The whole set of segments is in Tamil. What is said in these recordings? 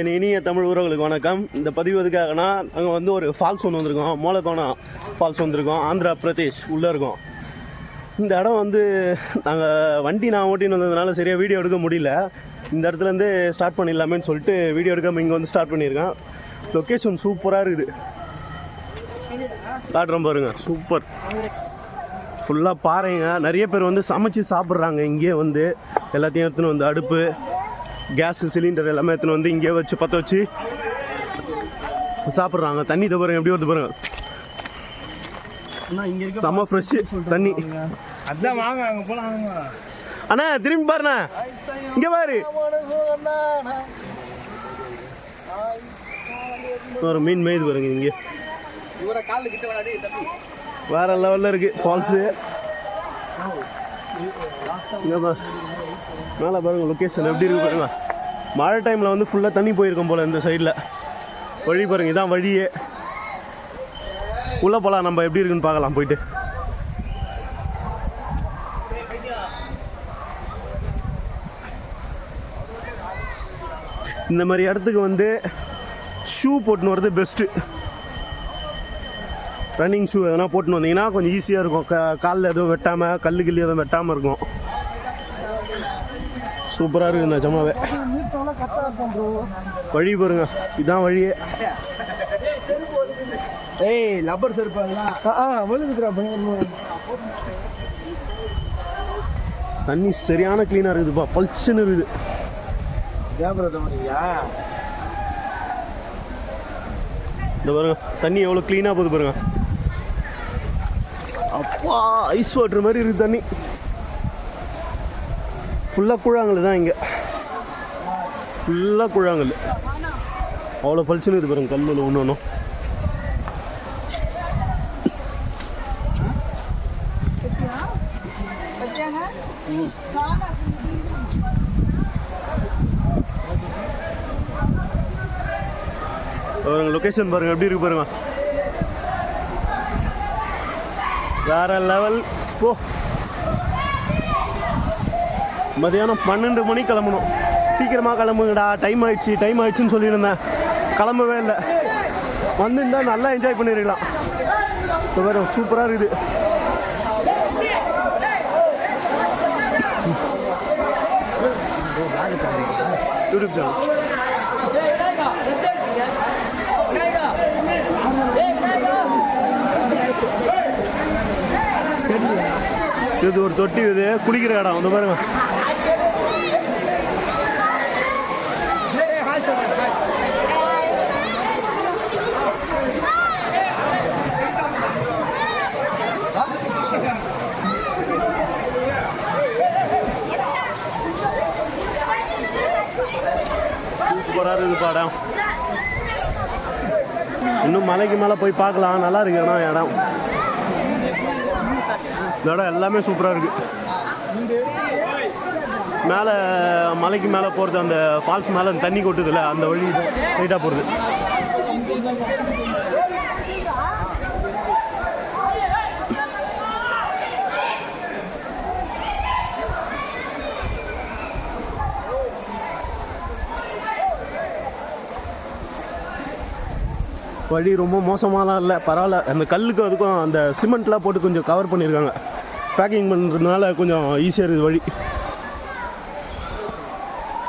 என் இனிய தமிழ் உறவுகளுக்கு வணக்கம். இந்த பதிவு எதுக்காகனா நாங்கள் வந்து ஒரு ஃபால்ஸ் ஒன்று வந்திருக்கோம். மோலகோனா ஃபால்ஸ் வந்திருக்கோம். ஆந்திரா பிரதேஷ் உள்ளே இருக்கோம். இந்த இடம் வந்து நாங்கள் வண்டி நான் ஓட்டின்னு வந்ததுனால சரியாக வீடியோ எடுக்க முடியல. இந்த இடத்துலேருந்து ஸ்டார்ட் பண்ணிடலாமேன்னு சொல்லிட்டு வீடியோ எடுக்காமல் இங்கே வந்து ஸ்டார்ட் பண்ணியிருக்கேன் லொக்கேஷன் சூப்பராக இருக்குது. காட்டுறோம் பாருங்க. சூப்பர் ஃபுல்லாக பாறைங்க. நிறைய பேர் வந்து சமைச்சு சாப்பிட்றாங்க. இங்கேயே வந்து எல்லாத்தையும் எடுத்துன்னு வந்து அடுப்பு. கேஸ் சிலிண்டர் எல்லாமே எடுத்துன்னு வந்து இங்கேயே வச்சு பற்ற வச்சு சாப்பிட்றாங்க. தண்ணி பாருங்க எப்படி வருது பாருங்க. செம ஃப்ரெஷ்ஷு தண்ணி. அதான் வாங்க அங்க அண்ணா திரும்பி பாருண்ணா. இங்கே பாரு. ஒரு மீன் மேய்து பாருங்க இங்கே. வேற லெவலில் இருக்கு ஃபால்ஸு இங்கே பா மேலே பாருங்கள் லொக்கேஷன் எப்படி இருக்கு பாருங்க. மழை டைமில் வந்து ஃபுல்லாக தண்ணி போயிருக்கும் போல் இந்த சைடில் வழி பாருங்கள் இதான் வழியே. உள்ளே போகலாம் நம்ம எப்படி இருக்குன்னு பார்க்கலாம் போயிட்டு. இந்த மாதிரி இடத்துக்கு வந்து ஷூ போட்டுன்னு வர்றது பெஸ்ட்டு ரன்னிங் ஷூ எதனா போட்டுன்னு வந்தீங்கன்னா கொஞ்சம் ஈஸியாக இருக்கும். க காலில் எதுவும் வெட்டாமல் கல் கில்லு எதுவும் வெட்டாமல் இருக்கும். சூப்பராக இருக்குது இந்த ஜமாவே. வழி பாருங்க இதான் வழியே. ஏய் லப்பர் பயங்கரமா தண்ணி சரியான க்ளீனாக இருக்குதுப்பா பல்ச்சுன்னு இருக்குது. இந்த பாருங்க தண்ணி எவ்வளோ க்ளீனாக போகுது பாருங்க. அப்பா ஐஸ் வாட்டர் மாதிரி இருக்குது தண்ணி. ஃபுல்லாக கூழாங்கல் தான் இங்கே. ஃபுல்லாக கூழாங்கல். அவ்வளோ பளிச்சுன்னு இருக்குது பாருங்க கல்லில் ஒன்று ஒன்றும் பாருங்க லொக்கேஷன் பாருங்க எப்படி இருக்கு பாருங்க. வேற லெவல் போ. மதியானம் பன்னெண்டு மணி கிளம்பணும். சீக்கிரமாக கிளம்புங்கடா. டைம் ஆயிடுச்சு டைம் ஆயிடுச்சுன்னு சொல்லியிருந்தேன். கிளம்பவே இல்லை. வந்திருந்தா நல்லா என்ஜாய் பண்ணிருக்கலாம். வேறு சூப்பராக இருக்குது. யூடியூப் சேனல் இது ஒரு தொட்டி இது. குளிக்கிற இடம். வந்து பாருங்க. போகிறாரு இது படம். இன்னும் மலைக்கு மேலே போய் பார்க்கலாம். நல்லா இருக்கு இடம் இடம். இந்த இடம் எல்லாமே சூப்பராக இருக்கு. மேலே மலைக்கு மேலே போகிறது அந்த ஃபால்ஸ் மேலே அந்த தண்ணி கொட்டுதுல அந்த வழி லைட்டாக போகிறது வழி ரொம்ப மோசமாலாம் இல்லை. பரவாயில்ல. அந்த கல்லுக்கும் அதுக்கும் அந்த சிமெண்ட்லாம் போட்டு கொஞ்சம் கவர் பண்ணியிருக்காங்க பேக்கிங் பண்ணுறதுனால கொஞ்சம் ஈஸியாக இருக்குது வழி.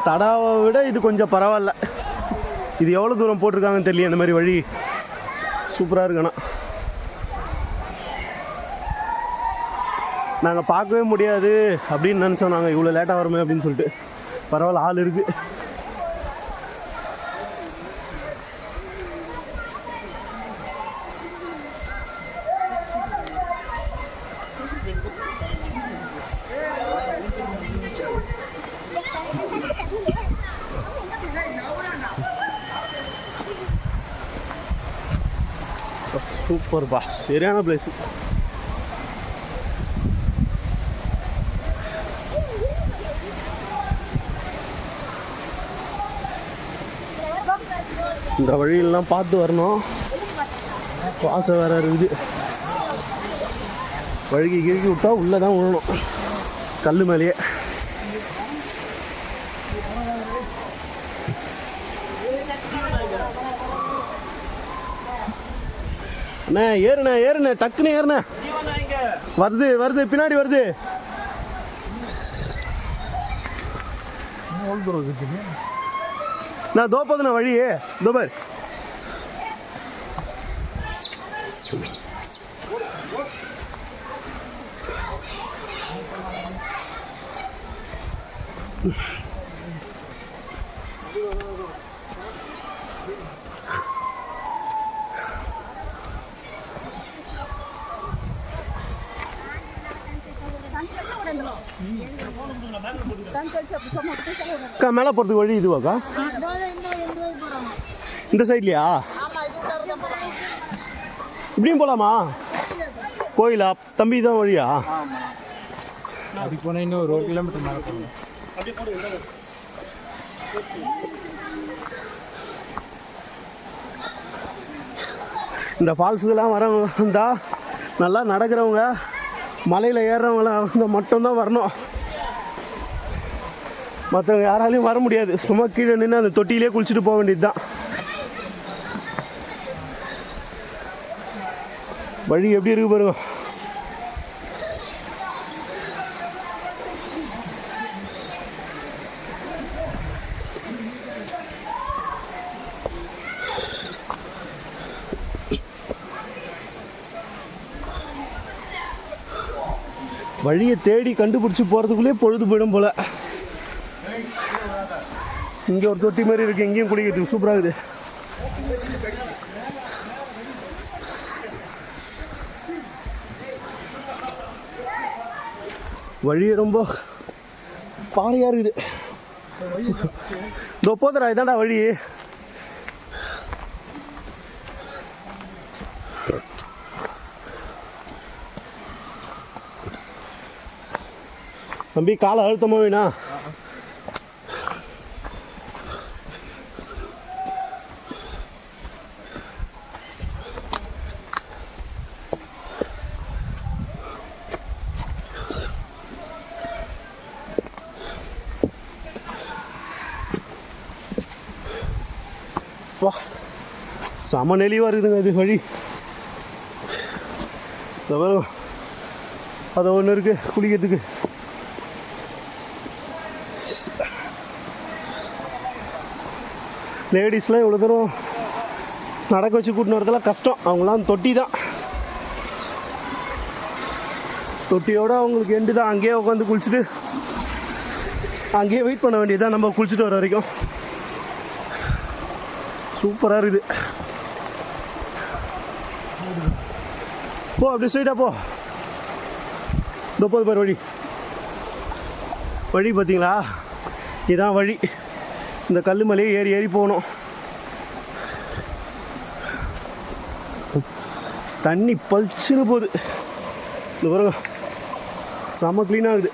தடாவை விட இது கொஞ்சம் பரவாயில்ல. இது எவ்வளோ தூரம் போட்டிருக்காங்கன்னு தெரியல இந்த மாதிரி வழி. சூப்பராக இருக்குண்ணா நாங்கள் பார்க்கவே முடியாது அப்படின்னு நினச்சோம் நாங்கள் இவ்வளோ லேட்டாக வருமே அப்படின்னு சொல்லிட்டு. பரவாயில்ல ஆள் இருக்குது ஒரு பா சரியான பிளேஸ் இந்த வழியெல்லாம் பார்த்து வரணும். வாசம் வேற இருக்குது. வழுகி கிழக்கி விட்டா உள்ளே தான் விழணும் கல் மேலேயே. அண்ணே ஏறுண்ணே ஏறுண்ணே டக்குன்னு ஏறுண்ணே. வருது வருது பின்னாடி வருது. எவ்வளோ தூரம் நான் தோப்பதுண்ணா வழி தோபர் அக்கா மேலே போகிறதுக்கு வழி இதுவாக்கா இந்த சைட்லையா? இப்படியும் போகலாமா கோயிலா? தம்பி தான் வழியா? அப்படி போனால் இன்னும் ஒரு கிலோமீட்டர் மேலே போகணும் இந்த ஃபால்ஸுக்கெல்லாம் வரவங்க இருந்தால் நல்லா நடக்கிறவங்க மலையில் ஏறுறவங்களாம் இருந்தால் மட்டும்தான் வரணும். மற்றவங்க யாராலையும் வர முடியாது. சும்மா கீழே நின்று அந்த தொட்டியிலே குளிச்சுட்டு போக வேண்டியது தான் வழி எப்படி இருக்கு பாருங்க. வழியை தேடி கண்டுபிடிச்சி போகிறதுக்குள்ளே பொழுது போயிடும் போல. இங்கே ஒரு தொட்டி மாதிரி இருக்கு இங்கேயும் குளிக்கிறதுக்கு சூப்பராக இருக்குது. வழி ரொம்ப பாறையாக இருக்குது. இதோ போதுடா இதான்டா வழி. தம்பி காலை அழுத்தமாக வேணா அப்பா செம நெளிவாக இருக்குதுங்க இது வழி. அது ஒன்று இருக்குது குளிக்கிறதுக்கு. லேடிஸ்லாம் இவ்வளோ தூரம் நடக்க வச்சு கூட்டின்னு வரதெல்லாம் கஷ்டம். அவங்களாம் தொட்டி தான். தொட்டியோட அவங்களுக்கு எண்டு தான். அங்கேயே உட்காந்து குளிச்சுட்டு அங்கேயே வெயிட் பண்ண வேண்டியதுதான். நம்ம குளிச்சுட்டு வர வரைக்கும். சூப்பராக இருக்குது. போ அப்படியே ஸ்ட்ரைட்டாக போ. இந்த போது பாரு வழி. வழி பார்த்தீங்களா? இதான் வழி. இந்த கல் மலையை ஏறி ஏறி போகணும். தண்ணி பளிச்சுன்னு போகுது. இந்த பிறகு செம க்ளீனாகுது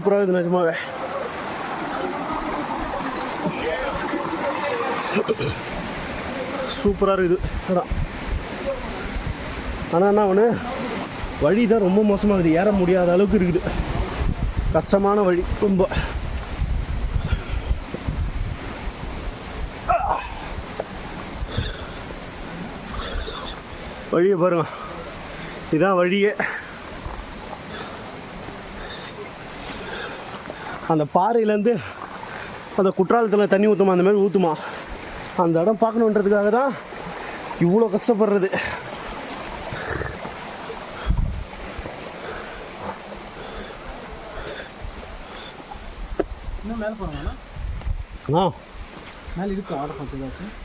சூப்பராக இருக்குது நிஜமாவே சூப்பராக இருக்குது இடம் ஆனால் என்ன ஒன்று வழி தான் ரொம்ப மோசமாக இருக்குது. ஏற முடியாத அளவுக்கு இருக்குது. கஷ்டமான வழி. ரொம்ப. வழியை பாருங்க. இதுதான் வழியே. அந்த பாறையிலேருந்து அந்த குற்றாலத்தில் தண்ணி ஊற்றுமா அந்த மாதிரி ஊற்றுமா அந்த இடம் பார்க்கணுன்றதுக்காக தான் இவ்வளோ கஷ்டப்படுறது. ஆ.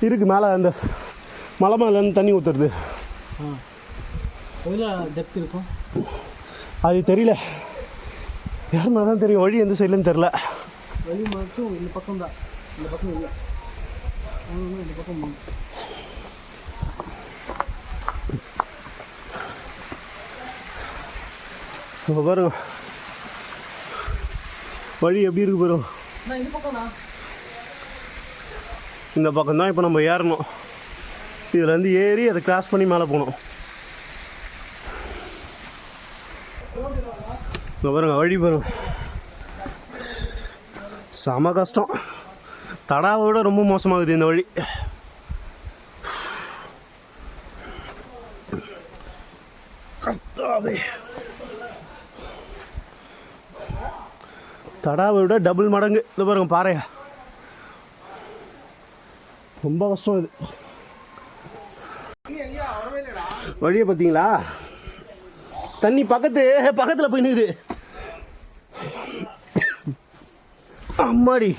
இருக்கு மேலே அந்த மலை மேலேருந்து தண்ணி ஊற்றுறது இருக்கும்? அது தெரியல. யாருன்னா தான் தெரியும். வழி எந்த சைட்லன்னு தெரில வழி மட்டும் இந்த பக்கம் தான். இந்த பக்கம் இல்லை. இந்த பக்கம். இப்போ பாருங்க வழி எப்படி இருக்கு பாருங்க இந்த பக்கம் தான் இப்போ நம்ம ஏறணும். இதுலேருந்து ஏறி அதை கிராஸ் பண்ணி மேலே போகணும். இப்போ பாருங்க வழி பாருங்க. செம கஷ்டம். தடாவை விட ரொம்ப மோசமாகுது இந்த வழி. கர்த்தாவே. தடாவை விட டபுள் மடங்கு. இது பாருங்க பாறையா. ரொம்ப கஷ்டம் இது. வழியை பார்த்தீங்களா? தண்ணி பக்கத்து பக்கத்தில் போய் நிற்குது அம்மாடி.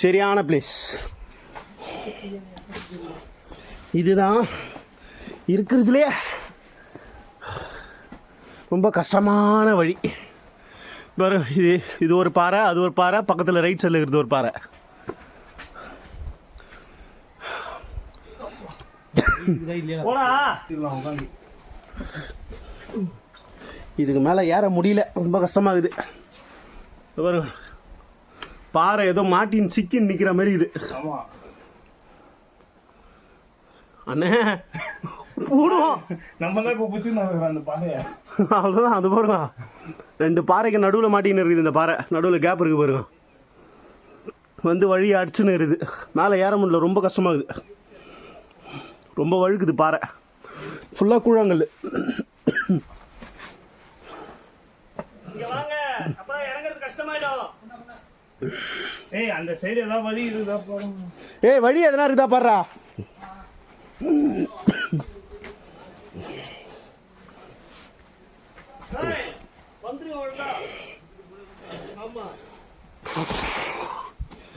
சரியான பிளேஸ் இதுதான் இருக்கிறதுலே ரொம்ப கஷ்டமான வழி. பாரு இது இது ஒரு பாறை அது ஒரு பாறை பக்கத்தில் ரைட் சைடில் இருக்கிறது ஒரு பாறை. இதுக்கு மேலே ஏற முடியல. ரொம்ப கஷ்டமாகுது. பாருங்க பாறை ஏதோ மாட்டின் சிக்கின்னு நிற்கிற மாதிரி இது. அண்ணே போடுவோம். நம்ம தான் இப்போ பிடிச்சிருந்தாங்க அந்த பானையை அவ்வளோதான் அது பாருங்க. ரெண்டு பாறைக்கு நடுவில் மாட்டின்னு இருக்குது இந்த பாறை. நடுவில் கேப் இருக்கு பாருங்க. வந்து வழி அடிச்சுன்னு இருக்குது. மேலே ஏற முடியல ரொம்ப கஷ்டமாகுது. ரொம்ப வழுக்குது பாறை. ஃபுல்லாக கூழாங்கல் ஏய் அந்த சைடு ஏதாவது வழி இருக்குதா பாருங்க ஏய் வழி எதனா இருக்குதா பாடுறா?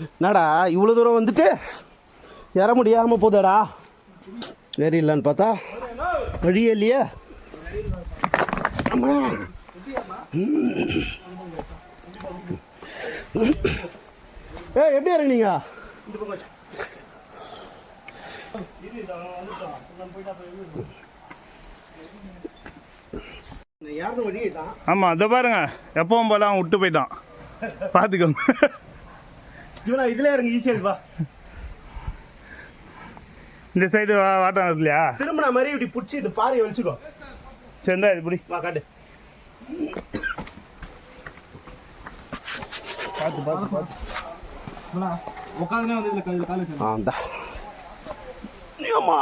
என்னடா இவ்வளோ தூரம் வந்துட்டு ஏற முடியாமல் போதாடா. வேறு இல்லைன்னு பார்த்தா வழியே இல்லையே. அம்மா. ஏய் எப்படி இறங்குனீங்க? ஆமா அதை பாருங்க. எப்பவும் போல அவன் விட்டு போயிட்டான். பார்த்துக்கோங்க இவனா இதுல இறங்க ஈஸியாக இந்த சைடு வாட்டம் இல்லையா? திரும்பின மாதிரி இப்படி பிடிச்சி இந்த பாறையை வலிச்சுக்கோ சேர்ந்தா இப்படி வா காட்டு. பார்த்து பார்த்து பார்த்து. உட்காந்துனே வந்து இதில் காலையில் காலையில் ஆ அந்த ஆமா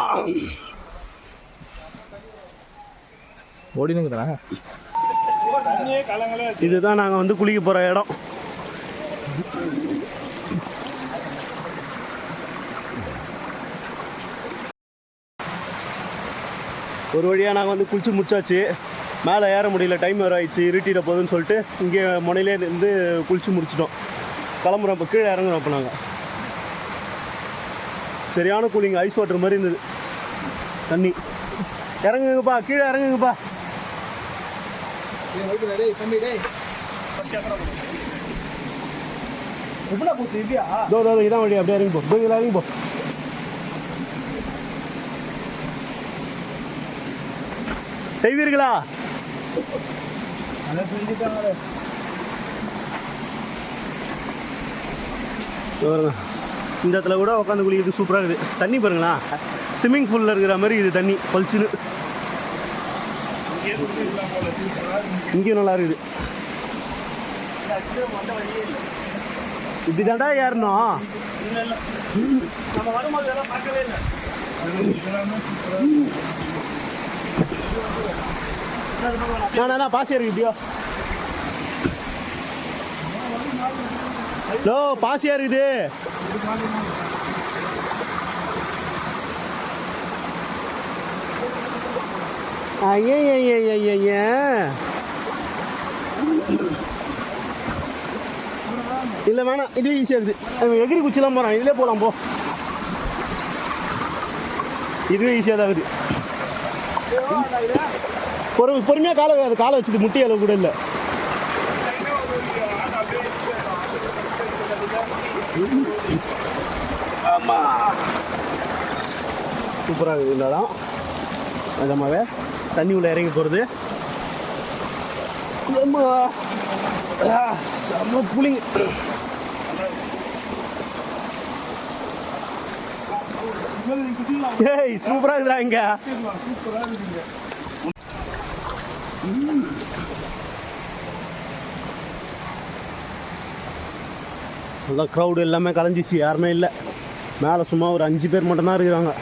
ஓடினுங்கிறா தண்ணியே கலங்களே இதுதான் நாங்கள் வந்து குளிக்க போகிற இடம். ஒரு வழியாக நாங்கள் வந்து குளிச்சு முடிச்சாச்சு. மேலே ஏற முடியல டைம் வேறு ஆயிடுச்சு இருட்டிட போகுதுன்னு சொல்லிட்டு இங்கே முனையிலே இருந்து குளிச்சு முடிச்சிட்டோம். கிளம்புறோம் இப்போ கீழே இறங்குறோம் இப்போ நாங்கள் சரியான கூலிங் ஐஸ் வாட்டர் மாதிரி இருந்தது. தண்ணி. இறங்குங்கப்பா கீழே இறங்குங்கப்பா. இதான் வழி அப்படியே இறங்கி போ. இறங்கி போ. செய்வீர்களா அதை செஞ்சுட்டாங்க இதோ பாருங்க இந்த இடத்துல கூட உட்காந்து குளிக்கிறது சூப்பராக இருக்குது தண்ணி பாருங்களா ஸ்விம்மிங் பூலில் இருக்கிற மாதிரி இது தண்ணி பளிச்சுன்னு இங்கேயும் நல்லா இருக்குது இப்படி தாண்டா ஏறணும் நம்ம வரும்போது எல்லாம் பார்க்கவே இல்லை நான் நான் பாசி இருக்கு இப்படியோ. லோ பாசியா இருக்குது ஐயன் இல்லை வேணாம் இது ஈஸியாக இருக்குது. எகிரி குச்சிலாம் போகிறான் இதிலே போகலாம் போ. இதுவே ஈஸியாக தான் இருக்குது. பொறு பொறுமையாக காலை அது காலை வச்சது முட்டி அளவு கூட இல்லை. சூப்பராக இருக்குது இந்த இடம். நிஜமாவே தண்ணி உள்ள இறங்கி போகிறது செம்ம புளிங்க ஏய் சூப்பராக இருக்குடா இங்கே. நல்லா க்ரௌடு எல்லாமே கலைஞ்சிச்சு. யாருமே இல்லை. மேலே சும்மா ஒரு அஞ்சு பேர் மட்டும்தான் இருக்கிறாங்க.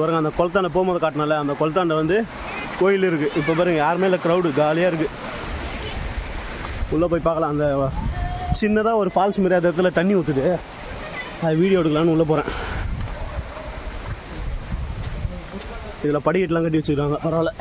பாருங்கள் பாருங்க அந்த கொளத்தாண்டை போகும்போது காட்டினால அந்த குளத்தாண்ட வந்து கோயில் இருக்குது இப்போ பாருங்க யாருமே இல்லை க்ரௌடு காலியாக இருக்குது உள்ளே போய் பார்க்கலாம். அந்த சின்னதாக ஒரு ஃபால்ஸ் மாரி அந்த இடத்துல தண்ணி ஊற்றுது அது வீடியோ எடுக்கலான்னு உள்ளே போகிறேன் இதில் படிக்கட்டுலாம் கட்டி வச்சுருக்காங்க. பரவாயில்ல.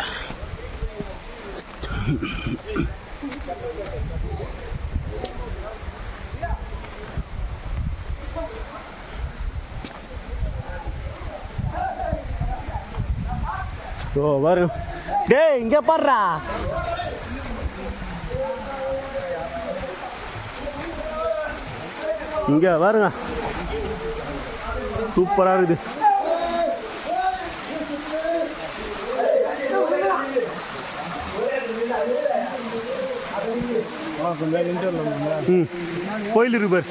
ஓ பாருங்க டேய் இங்கே பாடுறா இங்கே பாருங்க சூப்பராக இருக்குது. கோயில் இருக்கு பாரு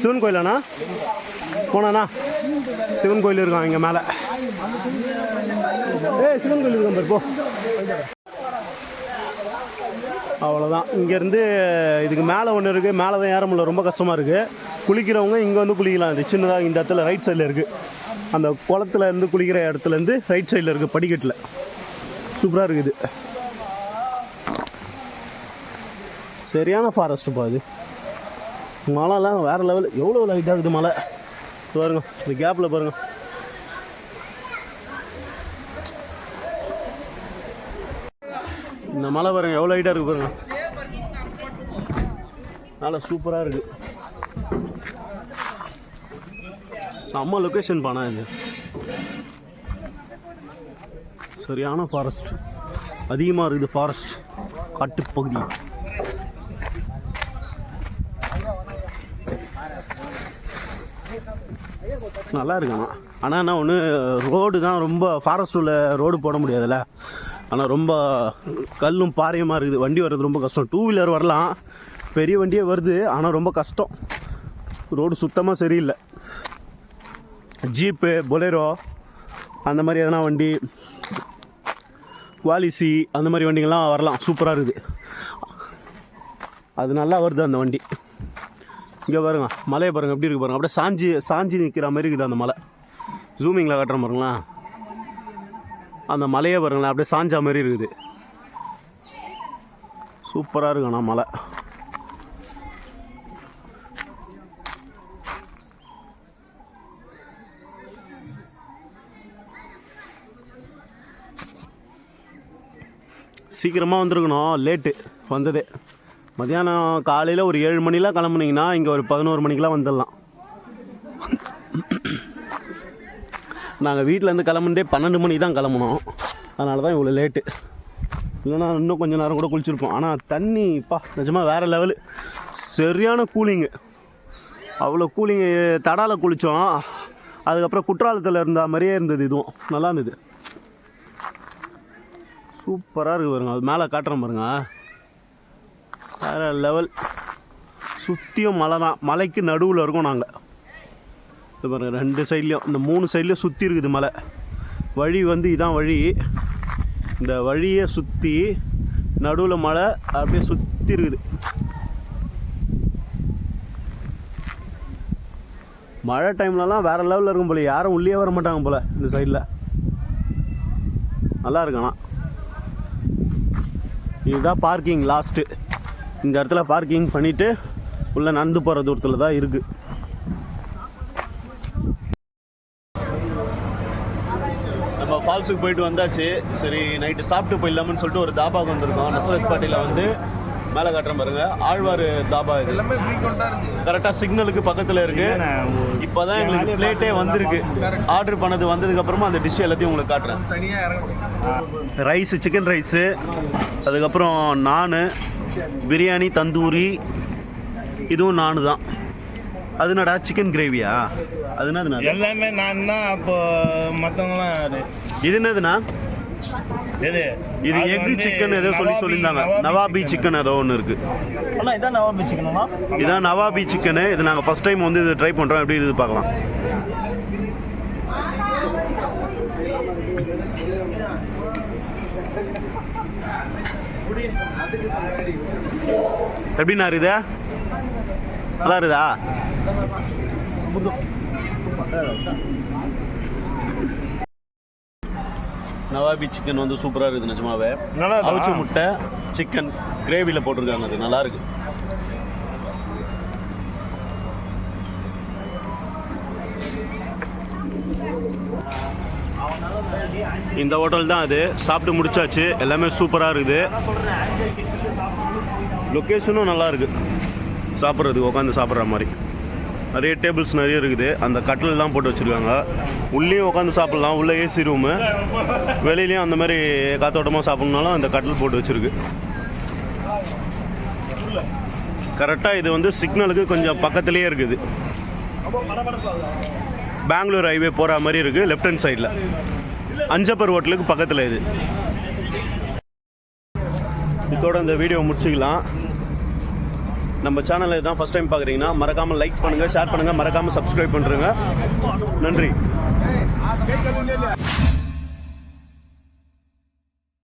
சிவன் கோயிலாண்ணா? போனாண்ணா. சிவன் கோயில் இருக்கான் இங்கே மேலே. ஏய் சிவன் கோயில் இருக்கான் பாரு போ. அவ்வளோதான் இங்கேருந்து இதுக்கு மேலே ஒன்று இருக்குது மேலே தான் ஏற முடியல. ரொம்ப கஷ்டமாக இருக்குது குளிக்கிறவங்க இங்கே வந்து குளிக்கலாம். இது சின்னதாக இந்த இடத்துல ரைட் சைடில் இருக்குது அந்த குளத்துல இருந்து குளிக்கிற இடத்துலேருந்து ரைட் சைடில் இருக்குது படிக்கட்டில். சூப்பராக இருக்குது. சரியான ஃபாரஸ்ட்டுப்பா அது மழைலாம் வேறு லெவல் எவ்வளோ லைட்டாக இருக்குது மழை? பாருங்க இந்த கேப்பில் பாருங்க. இந்த மலை பாருங்க எவ்வளோ ஹைட்டாக இருக்கு பாருங்க. நல்லா சூப்பராக இருக்குது செம்ம லொக்கேஷன் பானா இது. சரியான ஃபாரஸ்ட் அதிகமாக இருக்குது ஃபாரஸ்ட் காட்டுப்பகுதி நல்லா இருக்கு ஆனால் என்ன ஒன்று ரோடு தான் ரொம்ப ஃபாரஸ்ட் உள்ள ரோடு போட முடியாதுல்ல. ஆனால் ரொம்ப கல்லும் பாறையுமா இருக்குது. வண்டி வர்றது ரொம்ப கஷ்டம். டூ வீலர் வரலாம். பெரிய வண்டியே வருது. ஆனால் ரொம்ப கஷ்டம். ரோடு சுத்தமாக சரியில்லை. ஜீப்பு பொலேரோ அந்த மாதிரி எதனா வண்டி. குவாலிசி அந்த மாதிரி வண்டிங்கள்லாம் வரலாம். சூப்பராக இருக்குது. அது நல்லா வருது அந்த வண்டி. இங்கே பாருங்க மலையை பாருங்க எப்படி இருக்கு பாருங்க. அப்படியே சாஞ்சி சாஞ்சி நிற்கிற மாதிரி இருக்குது அந்த மலை. ஜூமிங்கில் காட்டுற பாருங்களேன் அந்த மலையை பாருங்களேன் அப்படியே சாஞ்சா மாதிரி இருக்குது. சூப்பராக இருக்குண்ணா மலை. சீக்கிரமாக வந்திருக்கணும் லேட்டு வந்ததே. மதியானம் காலையில் ஒரு ஏழு மணிலாம் கிளம்புனீங்கன்னா இங்கே ஒரு பதினோரு மணிக்கெலாம் வந்துடலாம். நாங்கள் வீட்டிலேருந்து கிளம்புனதே பன்னெண்டு மணி தான் கிளம்புனோம். அதனால தான் இவ்வளோ லேட்டு இல்லைன்னா இன்னும் கொஞ்சம் நேரம் கூட குளிச்சிருப்போம். ஆனால் தண்ணிப்பா நிஜமாக வேறு லெவலு சரியான கூலிங்கு அவ்வளோ கூலிங்கு தடால குளித்தோம் அதுக்கப்புறம் குற்றாலத்தில் இருந்த மாதிரியே இருந்தது இதுவும். நல்லா இருந்தது. சூப்பராக இருக்குது பாருங்க. அது மேலே காட்டுறேன் பாருங்க. வேறு லெவல் சுற்றியும் மலை தான். மலைக்கு நடுவில் இருக்கோம் நாங்கள் இது பாருங்கள் ரெண்டு சைட்லேயும் இந்த மூணு சைட்லேயும் சுற்றி இருக்குது மலை. வழி வந்து இதான் வழி. இந்த வழியை சுற்றி நடுவில் மலை அப்படியே சுற்றி இருக்குது. மழை டைம்லலாம் வேறு லெவலில் இருக்கும் போல. யாரும் உள்ளே வர மாட்டாங்க போல் இந்த சைடில் நல்லா இருக்கு ஆனால் இதுதான் பார்க்கிங் லாஸ்ட்டு இந்த இடத்துல பார்க்கிங் பண்ணிவிட்டு உள்ளே நடந்து போகிற தூரத்தில் தான் இருக்குது நம்ம ஃபால்ஸுக்கு போயிட்டு வந்தாச்சு. சரி நைட்டு சாப்பிட்டு போயிடலாம்னு சொல்லிட்டு ஒரு தாபாவுக்கு வந்திருக்கோம். நசரத் பாட்டியில் வந்து மேலே காட்டுறேன் பாருங்க. ஆழ்வார் தாபா இது. கரெக்டாக சிக்னலுக்கு பக்கத்தில் இருக்கு. இப்போதான் எங்களுக்கு பிளேட்டே வந்திருக்கு. ஆர்டர் பண்ணது வந்ததுக்கப்புறமா அந்த டிஷ் எல்லாத்தையும் உங்களுக்கு காட்டுறேன். ரைஸு சிக்கன் ரைஸு அதுக்கப்புறம் நான் பிரியாணி தந்தூரி இதுவும் நானு தான். அது என்னடா சிக்கன் கிரேவியா அது என்னதுண்ணா எல்லாமே நான் தான் அப்போ மற்றவங்களாம் இது என்னதுண்ணா? இது அது எக் சிக்கன் ஏதோ சொல்லி சொல்லியிருந்தாங்க. நவாபி சிக்கன் ஏதோ ஒன்று இருக்கு. அண்ணா இதான் நவாபி சிக்கனா இதான் நவாபி சிக்கனு இது நாங்கள் ஃபர்ஸ்ட் டைம் வந்து இது ட்ரை பண்ணுறோம் எப்படி இது பார்க்கலாம். எப்படிண்ணா இருக்குது? நல்லா இருக்குதா? நவாபி சிக்கன் வந்து சூப்பராக இருக்குது நிஜமாவே? அவிச்ச முட்டை சிக்கன் கிரேவியில் போட்டிருக்காங்க. அது நல்லா இருக்கு. இந்த ஹோட்டல் தான் அது. சாப்பிட்டு முடிச்சாச்சு. எல்லாமே சூப்பராக இருக்குது. லொக்கேஷனும் நல்லா இருக்கு. சாப்பிட்றதுக்கு உட்காந்து சாப்பிட்ற மாதிரி. நிறைய டேபிள்ஸ் நிறைய இருக்குது. அந்த கட்டிலெலாம் போட்டு வச்சுருக்காங்க. உள்ளேயும் உட்காந்து சாப்பிட்லாம். உள்ளே ஏசி ரூமு வெளியிலையும் அந்த மாதிரி காத்தோட்டமாக சாப்பிட்ணுனாலும் அந்த கட்டில் போட்டு வச்சுருக்கு. கரெக்டாக இது வந்து சிக்னலுக்கு கொஞ்சம் பக்கத்துலேயே இருக்குது. பெங்களூர் ஹைவே போகிற மாதிரி இருக்குது லெஃப்ட் ஹேண்ட் சைடில் அஞ்சப்பர் ஹோட்டலுக்கு பக்கத்தில் இது. இதோட இந்த வீடியோ முடிச்சுக்கலாம். நம்ம சேனலை தான் ஃபஸ்ட் டைம் பார்க்குறீங்கன்னா மறக்காமல் லைக் பண்ணுங்கள் ஷேர் பண்ணுங்கள் மறக்காமல் சப்ஸ்கிரைப் பண்ணுறேங்க நன்றி.